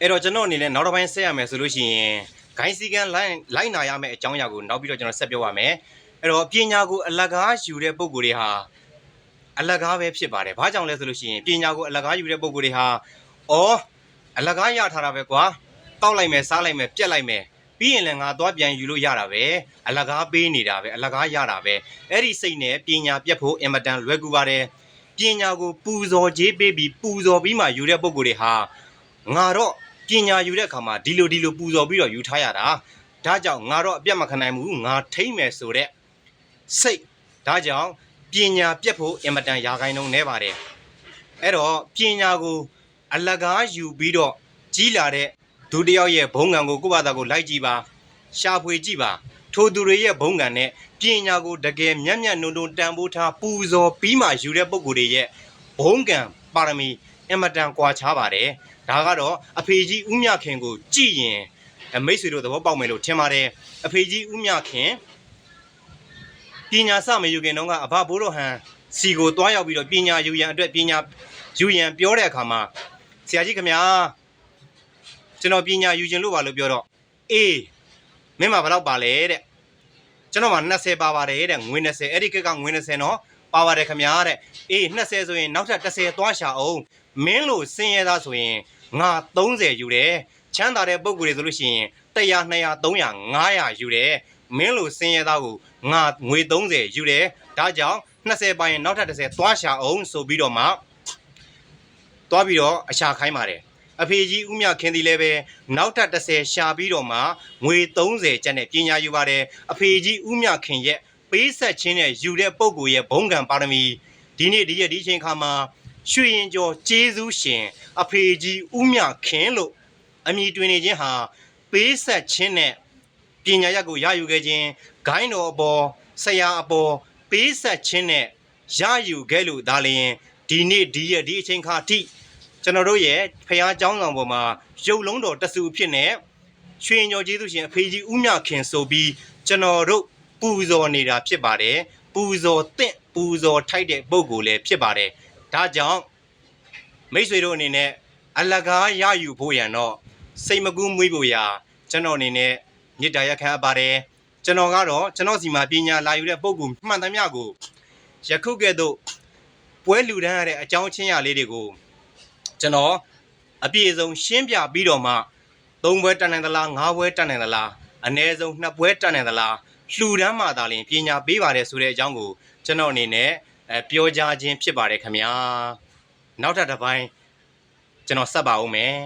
အဲ့တော့ကျွန်တော်အနေနဲ့နောက်တစ်ပိုင်းဆက်ရမယ်ဆိုလို့ရှိရင်ဂိုင်းစီကန်လိုက်လိုက်နာရမယ့်အကြောင်းအရာကိုနောက်ပြီးတော့ကျွန်တော်ဆက်ပြောပါမယ်အဲ့တော့ပညာကိုအလကားယူတဲ့ပုံကိုယ်တွေဟာအလကားပဲဖြစ်ပါတယ်ဘာကြောင့်လဲဆိုလို့ရှိရင်ပညာကိုအလကားယူတဲ့ပုံကိုယ်တွေဟာအော်အလကားရထားတာပဲကွာတောက်လိုက်မယ်စားလိုက်မယ်ပြက်လိုက်မယ်ပြီးရင်လည်းငါသွားပြန်ယူလို့ရတာပဲအလကားပေးနေတာပဲအလကားရတာပဲအဲ့ဒီစိတ်နဲ့ပညာပြက်ဖို့အင်မတန်လွယ်ကူပါတယ်ပညာကိုပူဇော်ခြင်းပေးပြီးပူဇော်ပြီးမှယူတဲ့ပုံကိုယ်တွေဟာ ငါတော့ပညာယူတဲ့အခါမှာဒီလိုဒီလိုပူဇော်ပြီးတော့ယူထားရတာဒါကြောင့်ငါတော့အပြတ်မခံနိုင်ဘူးငါထိမ့်မယ်ဆိုတဲ့စိတ်ဒါကြောင့်ပညာပြတ်ဖို့အင်မတန်ရာခိုင်နှုန်းနေပါတယ်အဲ့တော့ပညာကိုအလကားယူပြီးတော့ကြီးလာတဲ့ဒုတယောက်ရဲ့ဘုံကံကိုကိုယ့်ဘာသာကိုလိုက်ကြည့်ပါရှာဖွေကြည့်ပါထိုသူတွေရဲ့ဘုံကံနဲ့ပညာကိုတကယ်မျက်မျက်နှုံနှုံတန်ဖိုးထားပူဇော်ပြီးမှယူတဲ့ပုံကိုယ်တွေရဲ့ဘုံကံပါရမီအင်မတန်ကွာခြားပါတယ် ဒါကတော့အဖေကြီးဦးမြခင်ကိုကြည်ရင်အမိတ်ဆွေတို့သဘောပေါက်မယ်လို့ထင်ပါတယ်အဖေကြီးဦးမြခင်ပညာစမယူခင်တော့ကအဘဘိုးတော်ဟန်စီကိုတွားရောက်ပြီးတော့ပညာယူရန်အတွက်ပညာယူရန်ပြောတဲ့အခါမှာဆရာကြီးခင်ဗျာကျွန်တော်ပညာယူခြင်းလို့ပါလို့ပြောတော့အေးမင်းမဘယ်တော့ပါလဲတဲ့ကျွန်တော်မှ20ပါပါတယ်တဲ့ငွေ20အဲ့ဒီကက်ကငွေ20နော်ပါပါတယ်ခင်ဗျာတဲ့အေး20ဆိုရင်နောက်ထပ်30သွားရှာအောင်မင်းလို့စင်ရသားဆိုရင် ငါ30ယူတယ်ချမ်းသာတဲ့ပုံကိုယ်တွေဆိုလို့ရှိရင်100 200 300 500ယူတယ်မင်းလို့စင်ရသားကိုငါငွေ30ယူတယ်ဒါကြောင့်20ပိုင်းနောက်ထပ်30သွားရှာအောင်ဆိုပြီးတော့မှသွားပြီးတော့အရှာခိုင်းပါတယ်အဖေကြီးဦးမြခင်ဒီလည်းပဲနောက်ထပ်30ရှာပြီးတော့မှငွေ30ကျပ်နဲ့ပညာယူပါတယ်အဖေကြီးဦးမြခင်ရဲ့ပေးဆက်ချင်းနဲ့ယူတဲ့ပုံကိုယ်ရဲ့ဘုံကံပါရမီဒီနေ့ဒီရက်ဒီချိန်ခါမှာ ရွှေရင်ကျော်ကျေးဇူးရှင်အဖေကြီးဦးမြခင်လို့အမည်တွင်နေခြင်းဟာပေးဆက်ခြင်းနဲ့ပညာရက်ကိုရယူခဲ့ခြင်းဂိုင်းတော်အပေါ်ဆရာအပေါ်ပေးဆက်ခြင်းနဲ့ရယူခဲ့လို့ဒါလျင်ဒီနေ့ဒီရက်ဒီအချိန်ခါထိကျွန်တော်တို့ရဲ့ဖះเจ้าဆောင်ပေါ်မှာရုပ်လုံးတော်တဆူဖြစ်နေရွှေရင်ကျော်ကျေးဇူးရှင်အဖေကြီးဦးမြခင်ဆိုပြီးကျွန်တော်တို့ပူဇော်နေတာဖြစ်ပါတယ်ပူဇော်တင့်ပူဇော်ထိုက်တဲ့ပုံကိုယ်လည်းဖြစ်ပါတယ် ဒါကြောင့်မိတ်ဆွေတို့အနေနဲ့အလကားရယူဖို့ရန်တော့စိတ်မကူးမွေးဖို့ရာကျွန်တော်အနေနဲ့မေတ္တာရက်ခံအပ်ပါတယ်ကျွန်တော်ကတော့ကျွန်တော်စီမှာပညာလာယူတဲ့ပုံကူမှန်သမျှကိုယခုကဲ့သို့ပွဲလူတန်းရတဲ့အကြောင်းချင်းရာလေးတွေကိုကျွန်တော်အပြည့်အစုံရှင်းပြပြီးတော့မှ၃ဘွဲတက်နိုင်သလား၅ဘွဲတက်နိုင်သလားအ ਨੇ ဆုံး၂ဘွဲတက်နိုင်သလားလှူဒန်းမှသာလျှင်ပညာပေးပါတယ်ဆိုတဲ့အကြောင်းကိုကျွန်တော်အနေနဲ့ အဲပြောကြားခြင်းဖြစ်ပါတယ်ခင်ဗျာနောက်ထပ်တစ်ပိုင်းကျွန်တော်ဆက်ပါဦးမယ်